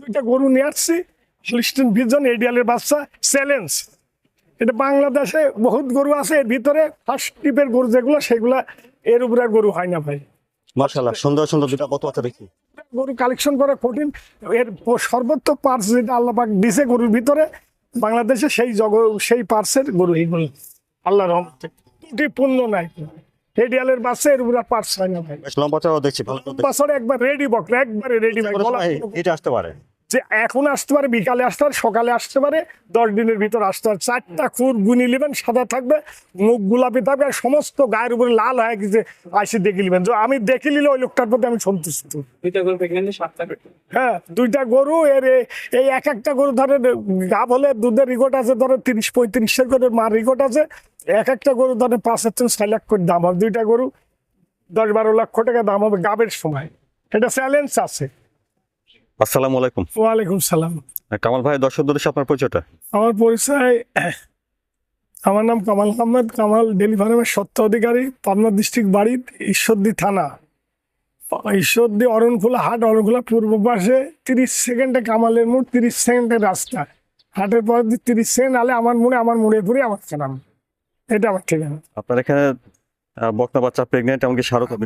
দুইটা গরু নিয়ে আসছি। হলিস্টিন ভিজন এডিয়ালের বাচ্চা চ্যালেঞ্জ। এটা বাংলাদেশে বহুত গরু আছে এর ভিতরে ফার্স্ট টিপের গরু যেগুলো সেগুলা এর উপরে গরু হয় না ভাই। মার্শাল্লাহ সুন্দর সুন্দর দুটা কত বাচ্চা দেখি। গরু কালেকশন করা কঠিন। এর সর্বোচ্চ পার্স যেটা আল্লাহ পাক দিছে গরুর ভিতরে বাংলাদেশে সেই জগ সেই পার্সের গরু এইগুলো। আল্লাহ রহমতে ত্রুটি পূর্ণ নাই। এডিয়ালের বাসে এর উপরে পার্স হয় না ভাই। লম্বা চাও দেখছি ভালো করে একবার রেডি বক একবারে রেডি ভাই এটা আসতে পারে। যে এখন আসতে পারে বিকালে আসতে পারে সকালে আসতে পারে দশ দিনের ভিতর আসতে পারে। চারটা খুর গুনি নেবেন সাদা থাকবে মুখ গোলাপি থাকবে আর সমস্ত গায়ের উপরে লাল হয়ে গেছে আসে দেখে নেবেন। আমি দেখে নিলে ওই লোকটার প্রতি আমি সন্তুষ্ট। হ্যাঁ দুইটা গরু এর এই এক একটা গরু ধরে গাব হলে দুধের রিকোট আছে ধরে তিরিশ পঁয়ত্রিশের করে মার রিকোট আছে। এক একটা গরু ধরে পাঁচ হাজার ছয় লাখ করে দাম হবে। দুইটা গরু দশ বারো লক্ষ টাকা দাম হবে গাবের সময়। এটা চ্যালেঞ্জ আছে। আসসালামু আলাইকুম। ওয়ালাইকুম সালাম। কামাল ভাই দর্শক দর্শক আপনার পরিচয়টা? আমার পরিচয় আমার নাম কামাল আহমেদ। কামাল ডেলি ফার্মের সত্য অধিকারী পাবনা ডিস্ট্রিক্ট বাড়ি ঈশ্বরদী থানা। ঈশ্বরদী অরণখোলা হাট অরণখোলা পূর্ব পাশে তিরিশ সেকেন্ডে কামালের মোড় তিরিশ সেকেন্ডের রাস্তা। হাটের পর তিরিশ সেকেন্ড আলে আমার মোড়ে আমার মোড়ে পড়ে আমার কেনাম এটা আমার ঠিকানা। আপনার এখানে বকনা বাচ্চা প্রেগনেন্ট এমনকি সারও হবে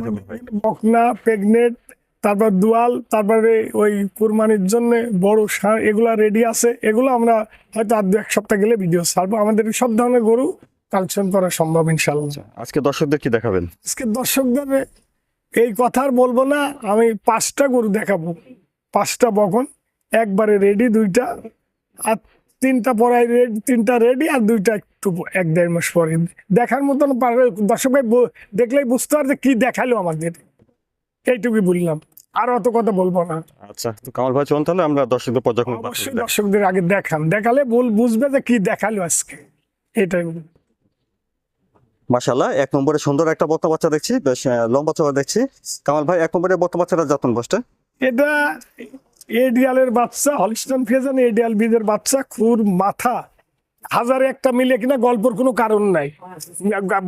বকনা প্রেগনেন্ট তারপর দুয়াল তারপরে ওই কুরবানির জন্য বড় ষাঁড় এগুলো রেডি আছে। এগুলো আমরা হয়তো আর দু এক সপ্তাহ গেলে ভিডিও ছাড়বো। আমাদের সব ধরনের গরু কালেকশন করা সম্ভব ইনশাল্লাহ আজকে দর্শকদের কি দেখাবেন? আজকে দর্শকদের এই কথা আর বলব না আমি পাঁচটা গরু দেখাবো। পাঁচটা বকন একবারে রেডি দুইটা আর তিনটা পরে রেডি তিনটা রেডি আর দুইটা একটু এক দেড় মাস পরে। দেখার মতন দর্শক ভাই দেখলেই বুঝতে পারবে কি দেখাল আমাদের। এইটুকুই বললাম। আর অত কথা বলব না। আচ্ছা তো কামাল ভাই চলুন তাহলে আমরা দর্শকদের পর্যায়ক্রমে অবশ্যই দর্শকদের আগে দেখান। দেখালে বল বুঝবে যে কি দেখাল আজকে। এটাই মাশাল্লাহ এক নম্বরে সুন্দর একটা বকনা বাচ্চা দেখছি বেশ লম্বা চওড়া দেখছি। কামাল ভাই এক নম্বরে বকনা বাচ্চাটা যাতন বসটা এটা এডিয়ালের বাচ্চা হলিস্টন ফেজান এডিয়াল বীজের বাচ্চা খুর মাথা। হাজারে একটা মিলে কিনা গল্পের কোনো কারণ নাই।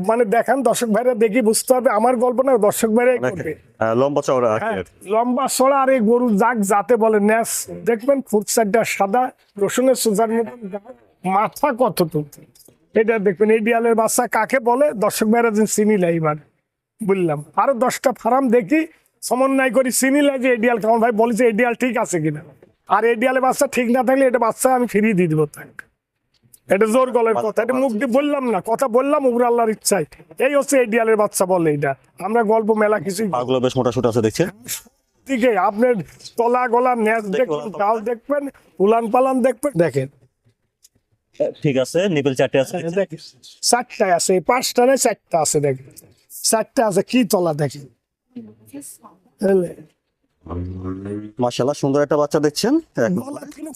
মানে দেখান দর্শক ভাইরা দেখি বুঝতে হবে আমার গল্প না দর্শক করবে। আহ, লম্বা কি। হ্যাঁ, লম্বা সরা আর এই গরু জাগ যাতে বলে ন্যাস। দেখবেন ফুট সাইডটা সাদা রসুনের সুজার মতন মাথা কতটুকু? এটা দেখবেন এই ডিয়ালের বাচ্চা কাকে বলে? দর্শক ভাইরা যেন চিনিলা এইবার বললাম আরও দশটা ফার্ম দেখি সমন্বয় করি চিনিলা যে এডিয়াল কেমন ভাই বলেছে এডিয়াল ঠিক আছে কিনা? আর এডিয়ালের বাচ্চা ঠিক না থাকলে এটা বাচ্চা আমি ফিরিয়ে দিয়ে দিবো তাকে। এটা জোর গলের কথা এটা মুখ দিয়ে বললাম না কথা বললাম উপর আল্লাহর ইচ্ছায়। এই হচ্ছে এই এডিয়ালের বাচ্চা বলে এটা। আমরা গল্প মেলা কিছুই পাগুলো বেশ মোটা সোটা আছে দেখছি দিকে আপনার তলা গলা ন্যাচ দেখবেন ডাল দেখবেন উলান পালান দেখবেন। দেখেন। ঠিক আছে নিপেল চারটে আছে দেখেন। চারটায় আছে এই পাঁচটা নেই চারটা আছে দেখেন। চারটা আছে কি তলা দেখেন? মাশাল্লাহ সুন্দর একটা বাচ্চা দেখছেন?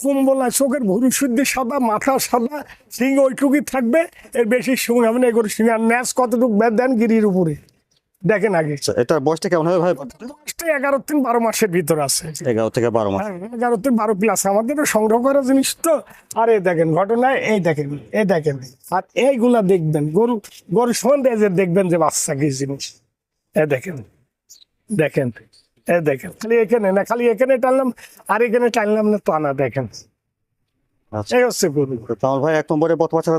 কম্বল চোখের ভুরু শুদ্ধ সাদা মাথা সাদা সিং ওইটুকুই থাকবে এর বেশি সিং হবে না এগুলো সিং আর ন্যাচ কতটুকু বেদ দেন গিরির উপরে? দেখেন আগে। আচ্ছা, বয়সটা কেমন হবে ভাই? এগারো বারো মাসের ভিতর আছে। এগারো থেকে বারো মাস। হ্যাঁ এগারো থেকে বারো প্লাস আমাদেরও সংগ্রহ করা জিনিস তো। আর এই দেখেন ঘটনায় এই দেখেন এই দেখেন। আর এইগুলা দেখবেন গরু গরু সন্ধ্যে যে দেখবেন যে বাচ্চা কি জিনিস। এ দেখেন দেখেন। এ দেখেন খালি এখানে না খালি এখানে টানলাম আর এখানে টানলাম না তো দেখেন। আচ্ছা। এই হচ্ছে গরু। কামাল ভাই এক নম্বরে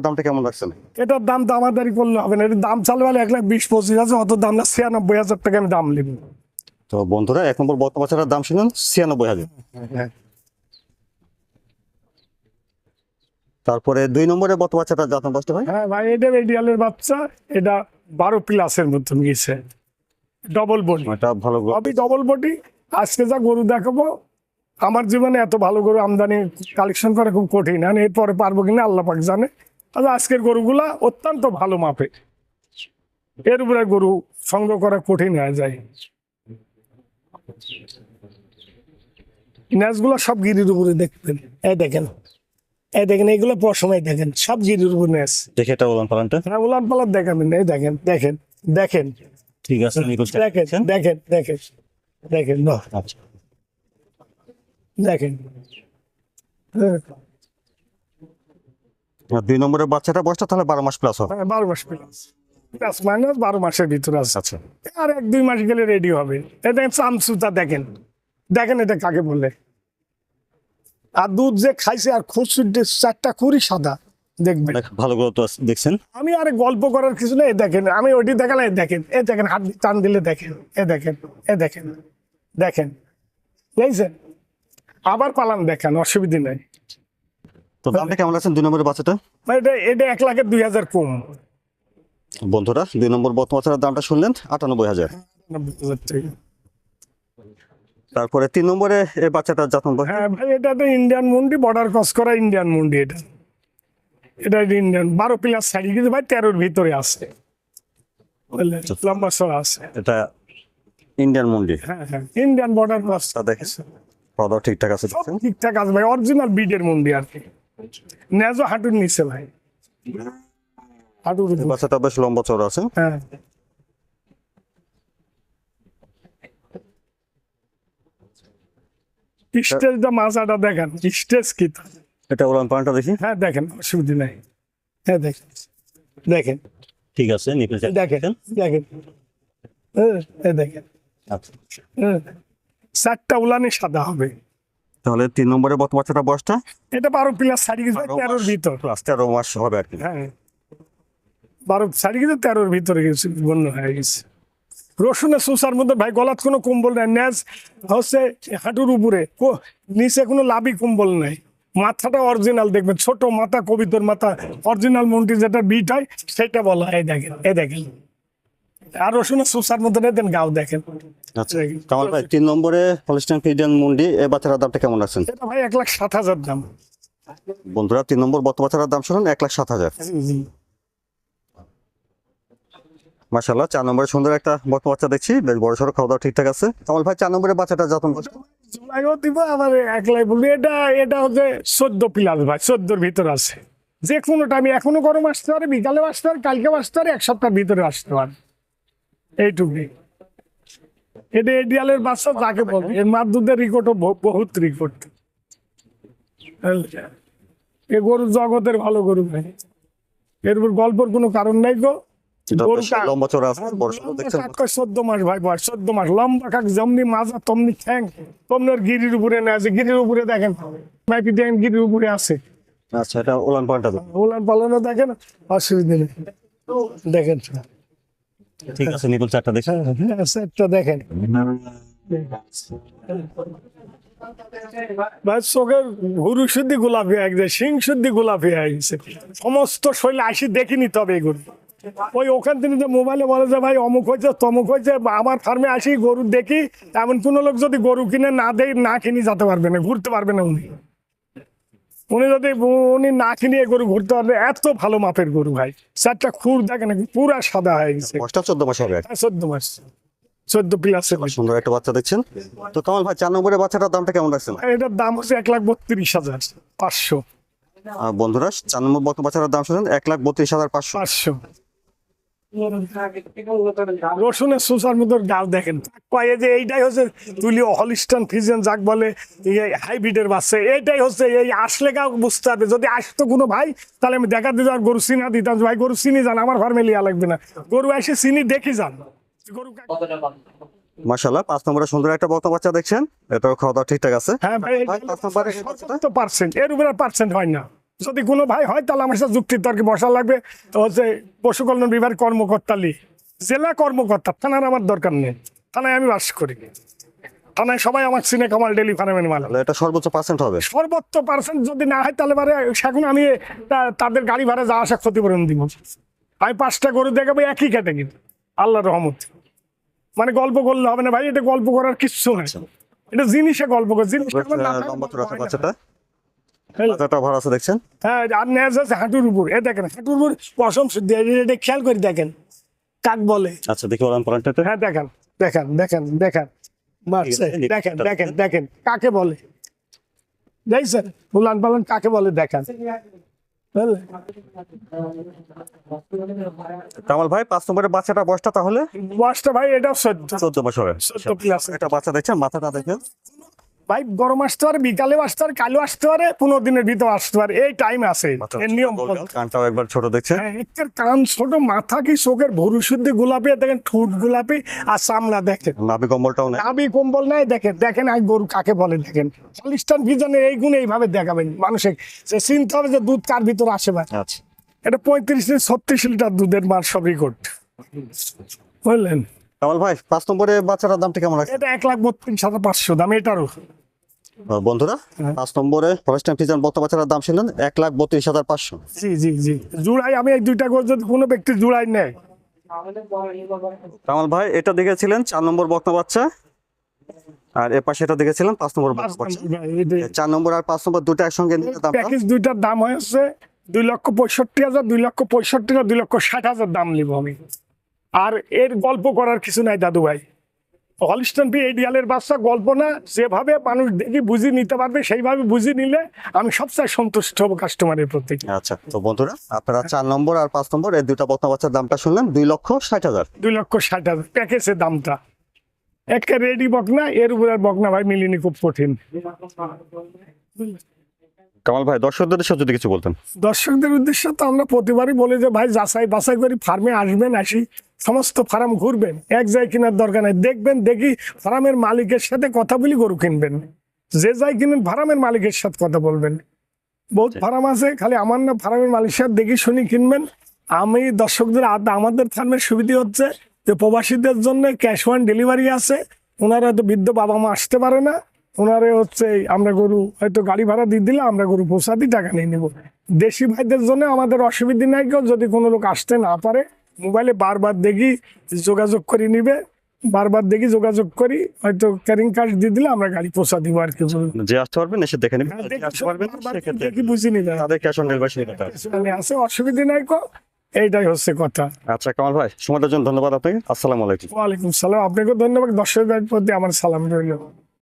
দামটা কেমন লাগছে? এটার দাম দামাদারি করলে হবে না। এটার দাম চালু এক লাখ বিশ পঁচিশ হাজার অত দাম না ছিয়ানব্বই হাজার টাকা আমি দাম নেব। তো বন্ধুরা এক নম্বর দাম শুনুন ছিয়ানব্বই হাজার। তারপরে দুই নম্বরে যত্ন বসতে ভাই? হ্যাঁ ভাই এটা বাচ্চা এটা বারো প্লাসের মতন গেছে ডবল বডি এটা ভালো সবই ডবল বডি আজকে যা গরু দেখাবো আমার জীবনে এত ভালো গরু আমদানি কালেকশন করা খুব কঠিন। আর এরপরে পারব কিনা আল্লাহ পাক জানে। তবে আজকের গরুগুলা অত্যন্ত ভালো মাপে এর উপরে গরু সংগ্রহ করা কঠিন হয়ে যায়। ন্যাসগুলো সব গিরির উপরে দেখবেন। এই দেখেন। এই দেখেন এইগুলো পশমাই দেখেন। সব গিরির উপর ন্যাস দেখে এটা বললাম পালানটা? হ্যাঁ উলান পালান দেখাবেন। এই দেখেন দেখেন দেখেন। ঠিক আছে দেখেন দেখেন দেখেন দেখেন আচ্ছা। দেখেন। হ্যাঁ, দুই নম্বরের বাচ্চাটা বয়সটা তাহলে বারো মাস প্লাস হবে। হ্যাঁ, বারো মাস প্লাস প্লাস মাইনাস বারো মাসের ভিতরে আছে। আচ্ছা। আর এক দুই মাস গেলে রেডি হবে। দেখেন চামচুতা দেখেন। দেখেন এটা কাকে বলে। আর দুধ যে খাইছে আর খুরশুটি চারটা খুরই সাদা দেখবেন। ভালো গ্রোথ দেখছেন। আমি আরে গল্প করার কিছু নেই দেখেন। আমি ওইটি দেখালে দেখেন। এ দেখেন হাত টান দিলে দেখেন। এ দেখেন এ দেখেন দেখেন। বুঝছেন আবার পালান দেখেন অসুবিধা নেই। তো দামটা কেমন আছেন? দুই নম্বরের বাচ্চাটা? মানে এটা এটা এক লাখের দুই হাজার কম। বন্ধুরা দুই নম্বর বর্তমান বাচ্চাটার দামটা শুনলেন আটানব্বই হাজার। তারপরে তিন নম্বরে এই বাচ্চাটার যত্ন হ্যাঁ ভাই এটা তো ইন্ডিয়ান মুন্ডি বর্ডার ক্রস করা ইন্ডিয়ান মুন্ডি এটা। এটা ইন্ডিয়ান বারো প্লাস শাড়ি কিন্তু ভাই তেরোর ভিতরে আছে। বুঝলেন? লম্বা সরা আছে। এটা ইন্ডিয়ান মন্ডি হ্যাঁ হ্যাঁ ইন্ডিয়ান বর্ডার ক্রস দেখেন। ঠিকঠাক আছে সব ঠিকঠাক আছে ভাই অরিজিনাল বিডের মুন্ডি আর কি। নেজো হাঁটুর নিচে ভাই। হাঁটুর উপর। বাচ্চাটা বেশ লম্বা চড়া আছে। হ্যাঁ। স্টেজটা মাজাটা দেখেন স্টেজ কি? এটা ওলান পানটা দেখি। হ্যাঁ দেখেন অসুবিধা নাই। হ্যাঁ দেখেন দেখেন। ঠিক আছে নিপে দেখেন দেখেন। হ্যাঁ, দেখেন। আচ্ছা। হ্যাঁ। চারটা উলানি সাদা হবে। তাহলে তিন নম্বরে বর্তমান বাচ্চাটা বয়সটা? এটা বারো প্লাস গেছে তেরোর ভিতর। প্লাস তেরো মাস হবে আর কি। হ্যাঁ। বারো শাড়ি গেছে তেরোর ভিতরে গেছে বন্য হয়ে গেছে। রসুনের সুসার মধ্যে ভাই গলাত কোনো কম্বল নাই। ন্যাজ হচ্ছে হাঁটুর উপরে। নিচে কোনো লাভি কম্বল নাই। মাথাটা অরিজিনাল দেখবেন ছোট মাথা কবিতর মাথা অরিজিনাল মন্টি যেটা বিট হয় সেটা বলা এই দেখেন এ দেখেন। আর রসুনের সুসার মধ্যে দেন গাও দেখেন। আচ্ছা কামাল ভাই তিন নম্বরে হলিস্টান ফিডিয়ান মুন্ডি এই বাচ্চাটার দামটা কেমন আছেন এটা ভাই এক লাখ সাত হাজার দাম। বন্ধুরা তিন নম্বর বর্তমান বাচ্চাটার দাম শুনুন এক লাখ সাত হাজার। মাসাল্লাহ চার নম্বরে সুন্দর একটা বর্তমান বাচ্চা দেখছি, বেশ বড় সড়ো খাওয়া দাওয়া ঠিকঠাক আছে। কামাল ভাই, চার নম্বরের বাচ্চাটা যত্ন দিব একলাই এটা এটা হচ্ছে ভাই, চোদ্দোর ভিতরে যে গরম আসতে পারে আসতে পারে কালকে পারে, এক সপ্তাহের ভিতরে আসতে পারে। এটা বাচ্চা, যাকে বলে এর বহুত এ জগতের ভালো গরু ভাই। এর উপর গল্পের কোনো কারণ নাই গো। লম্বা চড়া আছে বড় সড়ো লম্বা দেখছেন। কাক কয় চোদ্দ মাস ভাই বয়স চোদ্দ মাস। লম্বা কাক যেমনি মাজা তমনি ঠ্যাং। তমনি ওর গিরির উপরে না আছে। গিরির উপরে দেখেন মাইপি দেখেন গিরির উপরে আছে। আচ্ছা এটা ওলান পানটা দেখুন। পালানো দেখেন অসুবিধা নেই। দেখেন। ঠিক আছে নিকুল চারটা দেখেন হ্যাঁ দেখেন। ভাই চোখের হুরু শুদ্ধি গোলাপি হয়ে গেছে সিং শুদ্ধি গোলাপি হয়ে গেছে। সমস্ত শৈলে আসি দেখিনি তবে এগুলো। ওই ওখান থেকে যে মোবাইলে বলে যে ভাই অমুক হয়েছে তমুক হয়েছে আমার ফার্মে আসি গরু দেখি। এমন কোনো লোক যদি গরু কিনে না দেয় না কিনে যেতে পারবে না ঘুরতে পারবে না উনি। উনি যদি উনি না কিনে গরু ঘুরতে পারবে এত ভালো মাপের গরু ভাই। চারটা খুর দেখেন পুরা সাদা হয়ে গেছে। চোদ্দ মাস হবে। চোদ্দ মাস। চোদ্দ সুন্দর একটা বাচ্চা দেখছেন। তো কামাল ভাই চার নম্বরের বাচ্চাটার দামটা কেমন রাখছেন? এটার দাম হচ্ছে এক লাখ বত্রিশ হাজার পাঁচশো। বন্ধুরা চার নম্বর বাচ্চাটার দাম শুনেন এক লাখ বত্রিশ হাজার পাঁচশো। পাঁচশো। রসুনের সুসার দেখেন। কয়ে যে এইটাই হচ্ছে তুলি হলিস্টান ফিজেন যাক বলে হাইব্রিডের বাচ্চা। এইটাই হচ্ছে এই আসলে গাও বুঝতে যদি আসতো কোনো ভাই তাহলে আমি দেখা দিতাম গরু চিনা দিতাম। ভাই গরু চিনি যান আমার লাগবে না। গরু এসে চিনি দেখি যান। গরু পাঁচ নম্বরে সুন্দর একটা বর্তমান বাচ্চা দেখছেন। এটাও খাওয়া দাওয়া ঠিকঠাক আছে। হ্যাঁ ভাই ভাই, পাঁচ নম্বরে তো পার্সেন্ট এর উপরে পার্সেন্ট হয় না। যদি কোনো ভাই হয় তাহলে আমার সাথে যুক্তি তর্কে বসা লাগবে। তো হচ্ছে পশু কল্যাণ বিভাগের কর্মকর্তা লি জেলা কর্মকর্তা থানার আমার দরকার নেই। থানায় আমি বাস করি। থানায় সবাই আমার সিনে কামাল ডেলি ফার্মের মাল এটা সর্বোচ্চ পার্সেন্ট হবে? সর্বোচ্চ পার্সেন্ট যদি না হয় তাহলে বারে সেখন আমি তাদের গাড়ি ভাড়া যা আসা ক্ষতিপূরণ দিব। আমি পাঁচটা গরু দেখাবো একই ক্যাটাগরি আল্লাহ রহমত। মানে গল্প করলে হবে না ভাই এটা গল্প করার কিচ্ছু নাই। এটা জিনিসে গল্প করে জিনিস আছে হ্যাঁ। দেখছেন হ্যাঁ আর নেজ আছে হাঁটুর উপর। এ দেখেন হাঁটুর উপর পশম এটা খেয়াল করে দেখেন। কাক বলে। আচ্ছা দেখি হ্যাঁ দেখেন দেখেন দেখেন দেখেন। বাচ্চা, দেখেন দেখেন দেখেন। কাকে বলে? দেখছেন উলান পালন কাকে বলে দেখেন। বুঝলে? কামাল ভাই পাঁচ নম্বরের বাচ্চাটা বয়সটা তাহলে? বয়সটা ভাই এটা চোদ্দ। বাচ্চা দেখছেন মাথাটা দেখেন। ভাই গরম আসতে পারে বিকালেও আসতে পারে কালো আসতে পারে পনেরো দিনের ভিতর আসতে পারে এই টাইম আছে এর নিয়ম কানটাও একবার ছোট দেখছে। হ্যাঁ, একের কান ছোট মাথা কি চোখের ভরু শুদ্ধি গোলাপি আর দেখেন ঠোঁট গোলাপি আর চামড়া দেখেন। নাভি কম্বলটাও নেই। নাবি কম্বল নাই দেখেন দেখেন আই গরু কাকে বলে দেখেন। চালিশটান ভিজনে এই গুণ এইভাবে দেখাবেন মানুষের। যে চিনতে হবে যে দুধ কার ভিতরে আসে ভাই। আচ্ছা। এটা পঁয়ত্রিশ থেকে ছত্রিশ লিটার দুধের মার সব রেকর্ড বুঝলেন? কামাল ভাই পাঁচ নম্বরে বাচ্চাটার দামটা কেমন রাখছে এটা এক লাখ বত্রিশ হাজার পাঁচশো দাম এটারও বন্ধুরা হ্যাঁ। পাঁচ নম্বরে ফরেস্ট ফিজান বক্তা বাচ্চাটার দাম ছিলেন এক লাখ বত্রিশ হাজার পাঁচশো। জি জি জি। জুড়াই আমি এই দুইটা করে যদি কোনো ব্যক্তি জুড়াই নেয়। কামাল ভাই এটা দেখেছিলেন চার নম্বর বক্তা বাচ্চা আর এ পাশে এটা দেখেছিলেন পাঁচ নম্বর বক্তা বাচ্চা। চার নম্বর আর পাঁচ নম্বর দুটো একসঙ্গে নিলে প্যাকেজ দুইটার দাম হয়েছে দুই লক্ষ পঁয়ষট্টি হাজার দুই লক্ষ পঁয়ষট্টি হাজার দুই লক্ষ ষাট হাজার দাম নিব আমি। আর এর গল্প করার কিছু নাই দাদু ভাই। হলিস্টন পি এডিয়ালের বাচ্চা গল্প না যেভাবে মানুষ দেখি বুঝি নিতে পারবে সেইভাবে বুঝি নিলে আমি সবচেয়ে সন্তুষ্ট হব কাস্টমারের প্রতি। আচ্ছা তো বন্ধুরা আপনারা চার নম্বর আর পাঁচ নম্বর এই দুটা বক্তা বাচ্চার দামটা শুনলেন দুই লক্ষ ষাট হাজার। দুই লক্ষ ষাট হাজার প্যাকেজের দামটা। একটা রেডি বকনা এর উপরে আর বকনা ভাই মিলিনি খুব কঠিন। কামাল ভাই দর্শকদের উদ্দেশ্যে যদি কিছু বলতেন। দর্শকদের উদ্দেশ্যে তো আমরা প্রতিবারই বলি যে ভাই যাচাই বাছাই করি ফার্মে আসবেন আসি। সমস্ত ফার্ম ঘুরবেন এক জায়গায় কেনার দরকার নাই। দেখবেন দেখি ফার্মের মালিকের সাথে কথা বলি গরু কিনবেন। যে যাই কিনেন ফার্মের মালিকের সাথে কথা বলবেন। বহুত ফার্ম আছে খালি আমার না ফার্মের মালিকের সাথে দেখি শুনি কিনবেন। আমি দর্শকদের আমাদের ফার্মের সুবিধা হচ্ছে যে প্রবাসীদের জন্য ক্যাশ অন ডেলিভারি আছে। ওনারা হয়তো বৃদ্ধ বাবা মা আসতে পারে না। ওনারে হচ্ছে আমরা গরু হয়তো গাড়ি ভাড়া দিয়ে দিলে আমরা গরু দিয়ে টাকা নিয়ে নেব। দেশি ভাইদের জন্য আমাদের অসুবিধা নাই কেউ যদি কোনো লোক আসতে না পারে মোবাইলে বারবার দেখি যোগাযোগ করে নিবে বারবার দেখি যোগাযোগ করি হয়তো ক্যারিং কার্ড দিয়ে দিলে আমরা গাড়ি পৌঁছা দিব আর কি যে আসতে পারবেন এসে দেখে নেবেন দেখি আসতে পারবেন সেক্ষেত্রে দেখি বুঝে নিবে। তাদের ক্যাশ অন ডেলিভারি নিতে হবে মানে আছে অসুবিধা নাই কো এইটাই হচ্ছে কথা। আচ্ছা কামাল ভাই সময়টার জন্য ধন্যবাদ আপনাকে। আসসালামু আলাইকুম। ওয়ালাইকুম সালাম। আপনাকে ধন্যবাদ দর্শকদের প্রতি আমার সালাম রইল।